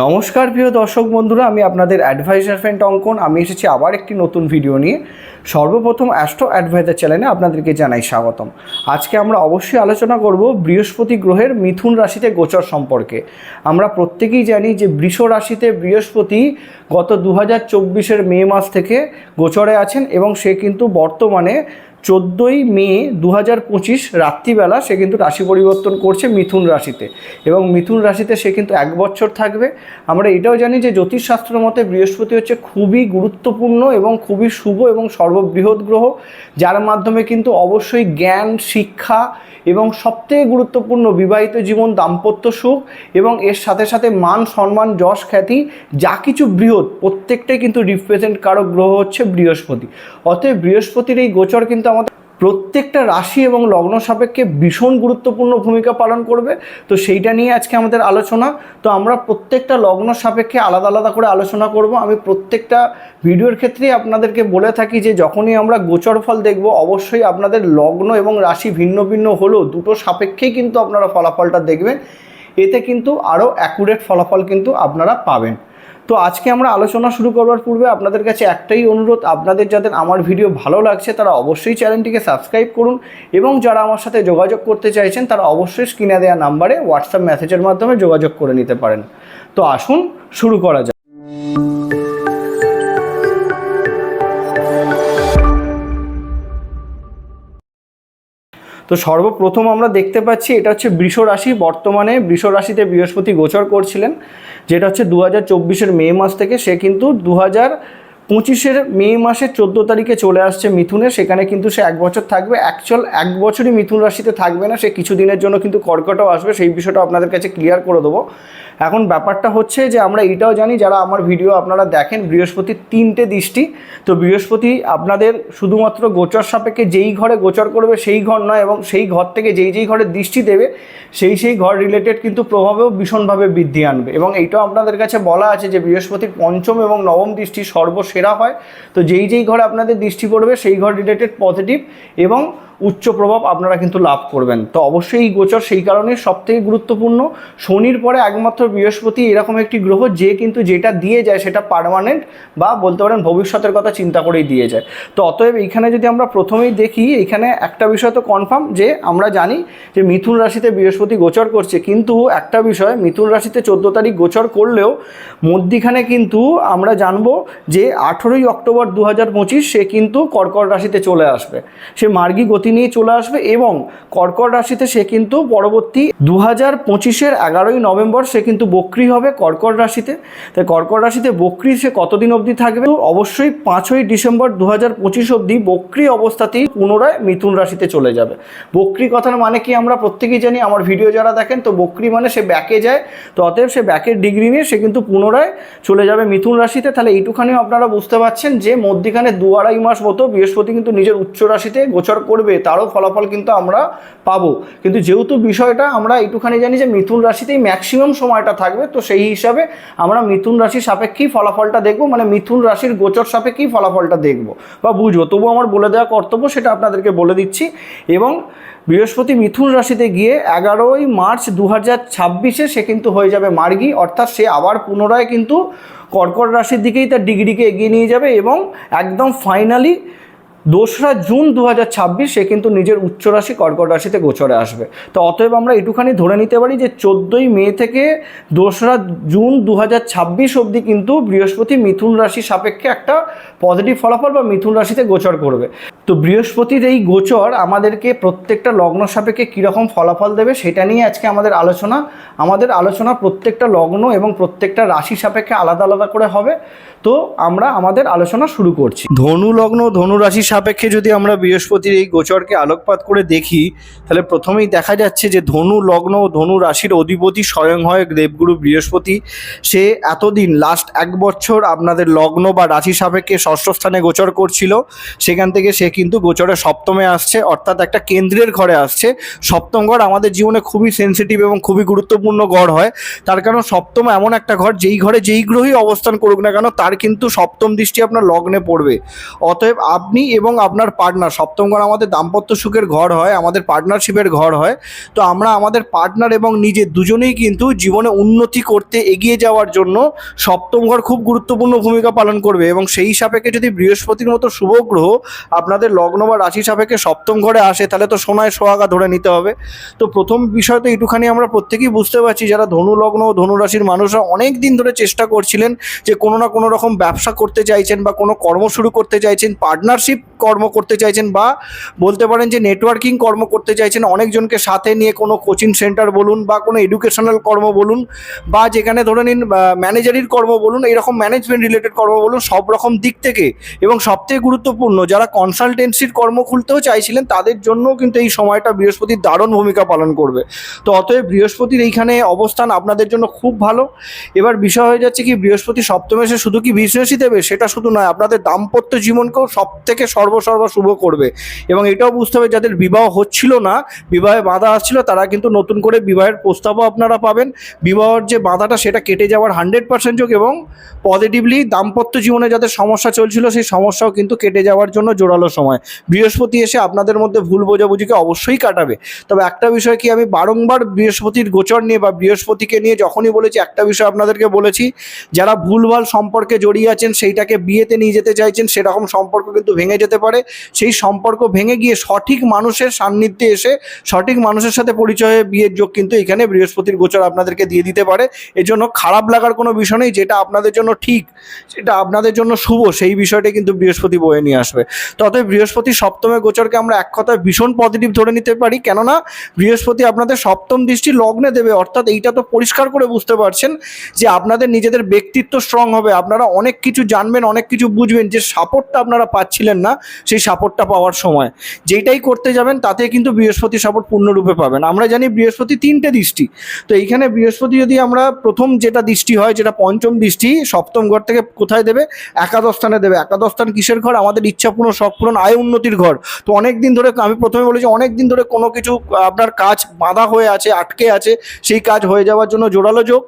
নমস্কার প্রিয় দর্শক বন্ধুরা, আমি আপনাদের অ্যাডভাইজার ফ্রেন্ড অঙ্কন। আমি এসেছি আবার একটি নতুন ভিডিও নিয়ে। সর্বপ্রথম অ্যাস্ট্রো অ্যাডভাইজার চ্যানেলে আপনাদেরকে জানাই স্বাগতম। আজকে আমরা অবশ্যই আলোচনা করব বৃহস্পতি গ্রহের মিথুন রাশিতে গোচর সম্পর্কে। আমরা প্রত্যেকেই জানি যে বৃষ রাশিতে বৃহস্পতি গত দু হাজার মে মাস থেকে গোচরে আছেন এবং সে কিন্তু বর্তমানে চোদ্দোই মে দু হাজার পঁচিশ রাত্রিবেলা সে কিন্তু রাশি পরিবর্তন করছে মিথুন রাশিতে এবং মিথুন রাশিতে সে কিন্তু এক বছর থাকবে। আমরা এটাও জানি যে জ্যোতিষশাস্ত্র মতে বৃহস্পতি হচ্ছে খুবই গুরুত্বপূর্ণ এবং খুবই শুভ এবং সর্ববৃহৎ গ্রহ, যার মাধ্যমে কিন্তু অবশ্যই জ্ঞান, শিক্ষা এবং সবথেকে গুরুত্বপূর্ণ বিবাহিত জীবন, দাম্পত্য সুখ এবং এর সাথে সাথে মান, সম্মান, যশ, খ্যাতি, যা কিছু বৃহৎ, প্রত্যেকটাই কিন্তু রিপ্রেজেন্ট কারক গ্রহ হচ্ছে বৃহস্পতি। অতএব বৃহস্পতির এই গোচর কিন্তু আমাদের প্রত্যেকটা রাশি এবং লগ্ন সাপেক্ষে ভীষণ গুরুত্বপূর্ণ ভূমিকা পালন করবে। তো সেইটা নিয়ে আজকে আমাদের আলোচনা। তো আমরা প্রত্যেকটা লগ্ন সাপেক্ষে আলাদা আলাদা করে আলোচনা করব। আমি প্রত্যেকটা ভিডিওর ক্ষেত্রেই আপনাদেরকে বলে থাকি যে যখনই আমরা গোচর ফল দেখব, অবশ্যই আপনাদের লগ্ন এবং রাশি ভিন্ন ভিন্ন হলেও দুটো সাপেক্ষেই কিন্তু আপনারা ফলাফলটা দেখবেন। এতে কিন্তু আরও অ্যাকুরেট ফলাফল কিন্তু আপনারা পাবেন। তো আজকে আমরা আলোচনা শুরু করবার পূর্বে আপনাদের কাছে একটাই অনুরোধ, আপনাদের যাদের আমার ভিডিও ভালো লাগছে তারা অবশ্যই চ্যানেলটিকে সাবস্ক্রাইব করুন এবং যারা আমার সাথে যোগাযোগ করতে চাইছেন তারা অবশ্যই স্ক্রিনে দেওয়া নাম্বারে হোয়াটসঅ্যাপ মেসেজের মাধ্যমে যোগাযোগ করে নিতে পারেন। তো আসুন, শুরু করা যাক। তো সর্বপ্রথম আমরা দেখতে পাচ্ছি এটা হচ্ছে বৃষ রাশি। বর্তমানে বৃষ রাশিতে বৃহস্পতি গোচর করছিলেন, যেটা হচ্ছে দু হাজার মে মাস থেকে। সে কিন্তু দু হাজার পঁচিশের মে মাসের চোদ্দ তারিখে চলে আসছে মিথুনে সেখানে কিন্তু সে এক বছর থাকবে। অ্যাকচুয়াল এক বছরই মিথুন রাশিতে থাকবে না, সে কিছু দিনের জন্য কিন্তু কর্কটও আসবে, সেই বিষয়টা আপনাদের কাছে ক্লিয়ার করে দেবো। এখন ব্যাপারটা হচ্ছে যে, আমরা এইটাও জানি, যারা আমার ভিডিও আপনারা দেখেন, বৃহস্পতির তিনটে দৃষ্টি। তো বৃহস্পতি আপনাদের শুধুমাত্র গোচর সাপেক্ষে যেই ঘরে গোচর করবে, সেই ঘর নয়, এবং সেই ঘর থেকে যেই যেই ঘরে দৃষ্টি দেবে, সেই সেই ঘর রিলেটেড কিন্তু প্রভাবেও ভীষণভাবে বৃদ্ধি আনবে। এবং এইটাও আপনাদের কাছে বলা আছে যে, বৃহস্পতির পঞ্চম এবং নবম দৃষ্টি সর্বসেরা হয়। তো যেই যেই ঘরে আপনাদের দৃষ্টি পড়বে সেই ঘর রিলেটেড পজিটিভ এবং উচ্চ প্রভাব আপনারা কিন্তু লাভ করবেন। তো অবশ্যই এই গোচর সেই কারণে সবথেকে গুরুত্বপূর্ণ, শনির পরে একমাত্র বৃহস্পতি এরকম একটি গ্রহ যে কিন্তু যেটা দিয়ে যায় সেটা পার্মানেন্ট বা বলতে পারেন ভবিষ্যতের কথা চিন্তা করেই দিয়ে যায়। তো অতএব এইখানে যদি আমরা প্রথমেই দেখি এখানে একটা বিষয় তো কনফার্ম যে আমরা জানি যে মিথুন রাশিতে বৃহস্পতি গোচর করছে। কিন্তু একটা বিষয়, মিথুন রাশিতে চোদ্দ তারিখ গোচর করলেও মধ্যিখানে কিন্তু আমরা জানব যে আঠেরোই অক্টোবর দু হাজার পঁচিশ সে কিন্তু কর্কট রাশিতে চলে আসবে। সে মার্গী গতি নিয়ে চলে আসবে এবং কর্কট রাশিতে সে কিন্তু পরবর্তী দু হাজার পঁচিশের এগারোই নভেম্বর সে কিন্তু বক্রি হবে কর্কট রাশিতে। তাই কর্কট রাশিতে বক্রি সে কতদিন অবধি থাকবে? অবশ্যই পাঁচই ডিসেম্বর দু হাজার পঁচিশ অবধি বক্রি অবস্থাতেই পুনরায় মিথুন রাশিতে চলে যাবে। বক্রি কথার মানে কি আমরা প্রত্যেকেই জানি, আমার ভিডিও যারা দেখেন, তো বক্রি মানে সে ব্যাকে যায়, তো অতএব সে ব্যাকের ডিগ্রি নিয়ে সে কিন্তু পুনরায় চলে যাবে মিথুন রাশিতে। তাহলে এইটুখানিও আপনারা বুঝতে পারছেন যে মধ্যিখানে দু আড়াই মাস মতো বৃহস্পতি কিন্তু নিজের উচ্চ রাশিতে গোচর করবে। তারও ফলাফল কিন্তু আমরা পাবো। কিন্তু যেহেতু বিষয়টা আমরা এইটুখানি জানি যে মিথুন রাশিতেই ম্যাক্সিমাম সময়টা থাকবে, তো সেই হিসাবে আমরা মিথুন রাশির সাপেক্ষেই ফলাফলটা দেখব মানে মিথুন রাশির গোচর সাপেক্ষেই ফলাফলটা দেখব। বা বুঝব তবু আমার বলে দেওয়া কর্তব্য সেটা আপনাদেরকে বলে দিচ্ছি। এবং বৃহস্পতি মিথুন রাশিতে গিয়ে এগারোই মার্চ দু হাজার ছাব্বিশে সে কিন্তু হয়ে যাবে মার্গী, অর্থাৎ সে আবার পুনরায় কিন্তু কর্কট রাশির দিকেই তার ডিগ্রিকে এগিয়ে নিয়ে যাবে এবং একদম ফাইনালি দোসরা জুন দু হাজার সে কিন্তু নিজের উচ্চ রাশি কর্কট রাশিতে গোচরে আসবে। তো অতএব আমরা এটুখানি ধরে নিতে পারি যে চোদ্দোই মে থেকে দোসরা জুন দু হাজার ছাব্বিশ অবধি কিন্তু বৃহস্পতি মিথুন রাশি সাপেক্ষে একটা পজিটিভ ফলাফল বা মিথুন রাশিতে গোচর করবে। তো বৃহস্পতির এই গোচর আমাদেরকে প্রত্যেকটা লগ্ন সাপেক্ষে কীরকম ফলাফল দেবে সেটা নিয়ে আজকে আমাদের আলোচনা। আমাদের আলোচনা প্রত্যেকটা লগ্ন এবং প্রত্যেকটা রাশি সাপেক্ষে আলাদা আলাদা করে হবে। তো আমরা আমাদের আলোচনা শুরু করছি। ধনু লগ্ন, ধনু রাশি সাপেক্ষে যদি আমরা বৃহস্পতির এই গোচরকে আলোকপাত করে দেখি, তাহলে প্রথমেই দেখা যাচ্ছে যে ধনু লগ্ন ও ধনু রাশির অধিপতি স্বয়ং হয় দেবগুরু বৃহস্পতি। সে এতদিন লাস্ট এক বছর আপনাদের লগ্ন বা রাশি সাপেক্ষে ষষ্ঠ স্থানে গোচর করছিল। সেখান থেকে সে কিন্তু গোচরে সপ্তমে আসছে, অর্থাৎ একটা কেন্দ্রের ঘরে আসছে। সপ্তম ঘর আমাদের জীবনে খুবই সেন্সিটিভ এবং খুবই গুরুত্বপূর্ণ ঘর হয়। তার কারণ সপ্তম এমন একটা ঘর, যেই ঘরে যেই গ্রহই অবস্থান করুক না কেন, তার কিন্তু সপ্তম দৃষ্টি আপনার লগ্নে পড়বে। অতএব আপনি এবং আপনার পার্টনার সপ্তম ঘর আমাদের দাম্পত্য সুখের ঘর হয়, আমাদের পার্টনারশিপের ঘর হয়। তো আমরা আমাদের পার্টনার এবং নিজে দুজনেই কিন্তু জীবনে উন্নতি করতে এগিয়ে যাওয়ার জন্য সপ্তম ঘর খুব গুরুত্বপূর্ণ ভূমিকা পালন করবে এবং সেই সাপেক্ষে যদি বৃহস্পতির মতো শুভ গ্রহ আপনাদের লগ্ন বা রাশি সাপেক্ষে সপ্তম ঘরে আসে, তাহলে তো সোনায় সোহাগা ধরে নিতে হবে। তো প্রথম বিষয় তো একটুখানি আমরা প্রত্যেকেই বুঝতে পারছি, যারা ধনু লগ্ন ধনু রাশির মানুষরা অনেক দিন ধরে চেষ্টা করছিলেন যে কোনো না কোনো রকম ব্যবসা করতে চাইছেন বা কোনো কর্ম শুরু করতে চাইছেন পার্টনারশিপ কর্ম করতে চাইছেন বা বলতে পারেন যে নেটওয়ার্কিং কর্ম করতে চাইছেন, অনেকজনকে সাথে নিয়ে কোনো কোচিং সেন্টার বলুন বা কোনো এডুকেশনাল কর্ম বলুন বা যেখানে ধরে নিন ম্যানেজারির কর্ম বলুন এইরকম ম্যানেজমেন্ট রিলেটেড কর্ম বলুন, সব রকম দিক থেকে এবং সবথেকে গুরুত্বপূর্ণ যারা কনসালটেন্সির কর্ম খুলতেও চাইছিলেন, তাদের জন্যও কিন্তু এই সময়টা বৃহস্পতির দারুণ ভূমিকা পালন করবে। তো অতএব বৃহস্পতির এইখানে অবস্থান আপনাদের জন্য খুব ভালো। এবার বিষয় হয়ে যাচ্ছে কি, বৃহস্পতি সপ্তমে এসে শুধু কি বিজনেসই দেবে? সেটা শুধু নয়, আপনাদের দাম্পত্য জীবনকেও সব থেকে সর্বসর্বা শুভ করবে। এবং এটাও বুঝতে হবে, যাদের বিবাহ হচ্ছিল না, বিবাহে বাধা আসছিল, তারা কিন্তু নতুন করে বিবাহের প্রস্তাবও আপনারা পাবেন। বিবাহের যে বাধাটা, সেটা কেটে যাওয়ার হান্ড্রেড পার্সেন্ট যোগ এবং পজিটিভলি দাম্পত্য জীবনে যাদের সমস্যা চলছিল, সেই সমস্যাও কিন্তু কেটে যাওয়ার জন্য জোরালো সময়। বৃহস্পতি এসে আপনাদের মধ্যে ভুল বোঝাবুঝিকে অবশ্যই কাটাবে। তবে একটা বিষয় কি, আমি বারংবার বৃহস্পতির গোচর নিয়ে বা বৃহস্পতিকে নিয়ে যখনই বলেছি, একটা বিষয় আপনাদেরকে বলেছি, যারা ভুলভাল সম্পর্কে জড়িয়ে আছেন, সেইটাকে বিয়েতে নিয়ে যেতে চাইছেন, সেরকম সম্পর্ক কিন্তু ভেঙে যেতে পারে, সেই সম্পর্ক ভেঙে গিয়ে সঠিক মানুষের সান্নিধ্যে এসে সঠিক মানুষের সাথে পরিচয়ে বিয়ের যোগ কিন্তু এখানে বৃহস্পতির গোচর আপনাদেরকে দিয়ে দিতে পারে। এজন্য খারাপ লাগার কোনো বিষয় নেই, যেটা আপনাদের জন্য ঠিক, সেটা আপনাদের জন্য শুভ, সেই বিষয়টা কিন্তু বৃহস্পতি বয়ে নিয়ে আসবে। তবে বৃহস্পতি সপ্তমে গোচরকে আমরা এক কথায় ভীষণ পজিটিভ ধরে নিতে পারি, কেননা বৃহস্পতি আপনাদের সপ্তম দৃষ্টি লগ্নে দেবে, অর্থাৎ এইটা তো পরিষ্কার করে বুঝতে পারছেন যে আপনাদের নিজেদের ব্যক্তিত্ব স্ট্রং হবে। আপনারা অনেক কিছু জানবেন, অনেক কিছু বুঝবেন, যে সাপোর্টটা আপনারা পাচ্ছিলেন না সেই সাপোর্টটা পাওয়ার সময়। যেইটাই করতে যাবেন, তাতে কিন্তু বৃহস্পতি সাপোর্ট পূর্ণরূপে পাবেন। আমরা জানি বৃহস্পতি তিনটে দৃষ্টি। তো এইখানে বৃহস্পতি যদি আমরা প্রথম যেটা দৃষ্টি হয়, যেটা পঞ্চম দৃষ্টি, সপ্তম ঘর থেকে কোথায় দেবে? একাদশ স্থানে দেবে। একাদশ স্থান কিসের ঘর? আমাদের ইচ্ছা পূরণ শখ পূরণ আয় উন্নতির ঘর। তো অনেক দিন ধরে, আমি প্রথমে বলেছি অনেক দিন ধরে কোনো কিছু, আপনার কাজ বাঁধা হয়ে আছে, আটকে আছে, সেই কাজ হয়ে যাওয়ার জন্য জোরালো যোগ।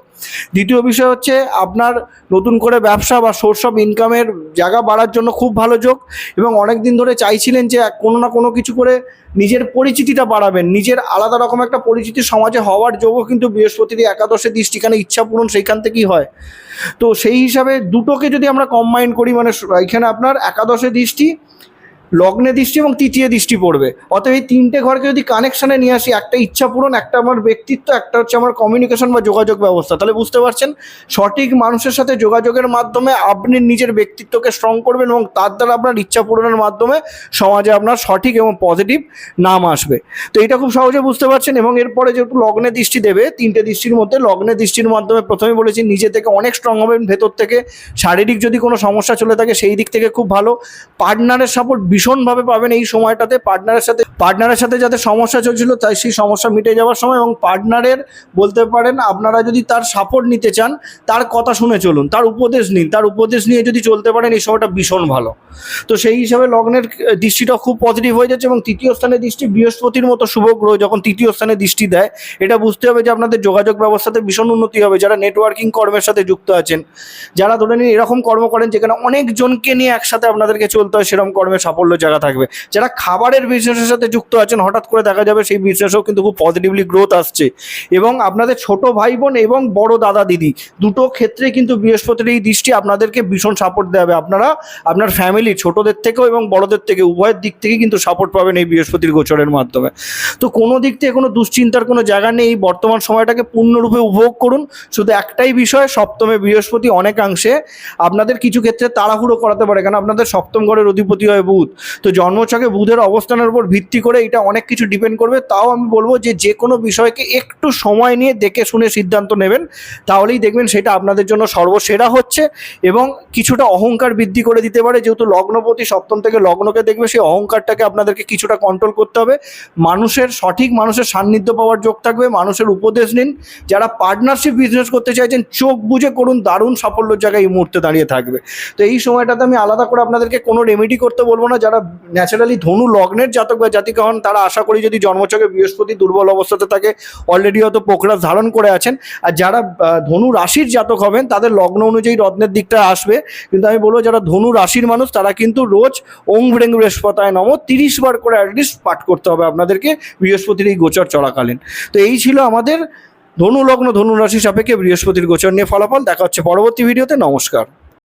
দ্বিতীয় বিষয় হচ্ছে, আপনার নতুন করে ব্যবসা বা সোর্স অফ ইনকামের জায়গা বাড়ার জন্য খুব ভালো যোগ। এবং অনেক দিন ধরে চাইছিলেন যে কোনো না কোনো কিছু করে নিজের পরিচিতিটা বাড়াবেন। নিজের আলাদা রকম একটা পরিচিতি সমাজে হওয়ার যোগও কিন্তু বৃহস্পতির একাদশে দৃষ্টিখানে ইচ্ছা পূরণ সেইখান থেকেই হয়। তো সেই হিসাবে দুটোকে যদি আমরা কম্বাইন করি মানে এখানে আপনার একাদশে দৃষ্টি লগ্নে দৃষ্টি এবং তৃতীয় দৃষ্টি পড়বে। অতএব এই তিনটে ঘরকে যদি কানেকশানে নিয়ে আসি, একটা ইচ্ছা পূরণ, একটা আমার ব্যক্তিত্ব, একটা হচ্ছে আমার কমিউনিকেশন বা যোগাযোগ ব্যবস্থা। তাহলে বুঝতে পারছেন? সঠিক মানুষের সাথে যোগাযোগের মাধ্যমে আপনি নিজের ব্যক্তিত্বকে স্ট্রং করবেন এবং তার দ্বারা আপনার ইচ্ছা পূরণের মাধ্যমে সমাজে আপনার সঠিক এবং পজিটিভ নাম আসবে। তো এটা খুব সহজে বুঝতে পারছেন এবং এরপরে যেহেতু লগ্নে দৃষ্টি দেবে, তিনটে দৃষ্টির মধ্যে লগ্নে দৃষ্টির মাধ্যমে প্রথমে বলেছি, নিজে থেকে অনেক স্ট্রং হবেন, ভেতর থেকে শারীরিক যদি কোনো সমস্যা চলে থাকে, সেই দিক থেকে খুব ভালো। পার্টনারের সাপোর্ট ভীষণভাবে পাবেন এই সময়টাতে পার্টনারের সাথে। পার্টনারের সাথে যাতে সমস্যা চলছিল, তাই সেই সমস্যা মিটে যাওয়ার সময় এবং পার্টনারের বলতে পারেন, আপনারা যদি তার সাপোর্ট নিতে চান, তার কথা শুনে চলুন, তার উপদেশ নিন, তার উপদেশ নিয়ে যদি চলতে পারেন, এই সময়টা ভীষণ ভালো। তো সেই হিসাবে লগ্নের দৃষ্টিটা খুব পজিটিভ হয়ে যাচ্ছে এবং তৃতীয় স্থানে দৃষ্টি বৃহস্পতির মতো শুভ গ্রহ যখন তৃতীয় স্থানে দৃষ্টি দেয়, এটা বুঝতে হবে যে আপনাদের যোগাযোগ ব্যবস্থাতে ভীষণ উন্নতি হবে। যারা নেটওয়ার্কিং কর্মের সাথে যুক্ত আছেন, যারা ধরে নিন এরকম কর্ম করেন যেখানে অনেকজনকে নিয়ে একসাথে আপনাদেরকে চলতে হয়, সেরকম কর্মের সাফল্য জায়গা থাকবে। যারা খাবারের বিজনেসের সাথে যুক্ত আছেন, হঠাৎ করে দেখা যাবে সেই বিজনেসেও কিন্তু খুব পজিটিভলি গ্রোথ আসছে। এবং আপনাদের ছোট ভাই বোন এবং বড় দাদা দিদি দুটো ক্ষেত্রে কিন্তু বৃহস্পতির এই দৃষ্টি আপনাদেরকে ভীষণ সাপোর্ট দেবে আপনারা আপনার ফ্যামিলি ছোটদের থেকেও এবং বড়দের থেকে, উভয়ের দিক থেকে কিন্তু সাপোর্ট পাবেন এই বৃহস্পতির গোচরের মাধ্যমে। তো কোনো দিক থেকে কোনো দুশ্চিন্তার কোনো জায়গা নেই, এই বর্তমান সময়টাকে পূর্ণরূপে উপভোগ করুন। শুধু একটাই বিষয়, সপ্তমে বৃহস্পতি অনেকাংশে আপনাদের কিছু ক্ষেত্রে তাড়াহুড়ো করাতে পারে। কারণ আপনাদের সপ্তম ঘরের অধিপতি হয় বুধ। তো জন্মছকে বুধের অবস্থানের উপর ভিত্তি করে এটা অনেক কিছু ডিপেন্ড করবে। তাও আমি বলব যে যে কোনো বিষয়কে একটু সময় নিয়ে দেখে শুনে সিদ্ধান্ত নেবেন। তাহলেই দেখবেন সেটা আপনাদের জন্য সর্বসেরা হচ্ছে এবং কিছুটা অহংকার বৃদ্ধি করে দিতে পারে। যেহেতু লগ্নপতি সপ্তম থেকে লগ্নকে দেখবে, সেই অহংকারটাকে আপনাদেরকে কিছুটা কন্ট্রোল করতে হবে। মানুষের সঠিক মানুষের সান্নিধ্য পাওয়ার যোগ থাকবে, মানুষের উপদেশ নিন। যারা পার্টনারশিপ বিজনেস করতে চাইছেন, চোখ বুঝে করুন, দারুণ সাফল্যের জায়গায় এই মুহূর্তে দাঁড়িয়ে থাকবে। তো এই সময়টাতে আমি আলাদা করে আপনাদেরকে কোনো রেমেডি করতে বলব না। যারা ন্যাচারালি ধনু লগ্নের জাতক বা জাতিকা হন, তারা আশা করি যদি জন্মচকে বৃহস্পতি দুর্বল অবস্থাতে থাকে অলরেডি হয়তো পোকরাস ধারণ করে আছেন। আর যারা ধনু রাশির জাতক হবেন, তাদের লগ্ন অনুযায়ী রত্নের দিকটা আসবে। কিন্তু আমি বলব, যারা ধনু রাশির মানুষ, তারা কিন্তু রোজ ওং ভ্রেং বৃহস্পতায় নম তিরিশ বার করে অ্যাটলিস্ট পাঠ করতে হবে আপনাদেরকে বৃহস্পতির এই গোচর চলাকালীন। তো এই ছিল আমাদের ধনু লগ্ন, ধনু রাশি সাপেক্ষে বৃহস্পতির গোচর নিয়ে ফলাফল। দেখা হচ্ছে পরবর্তী ভিডিওতে। নমস্কার।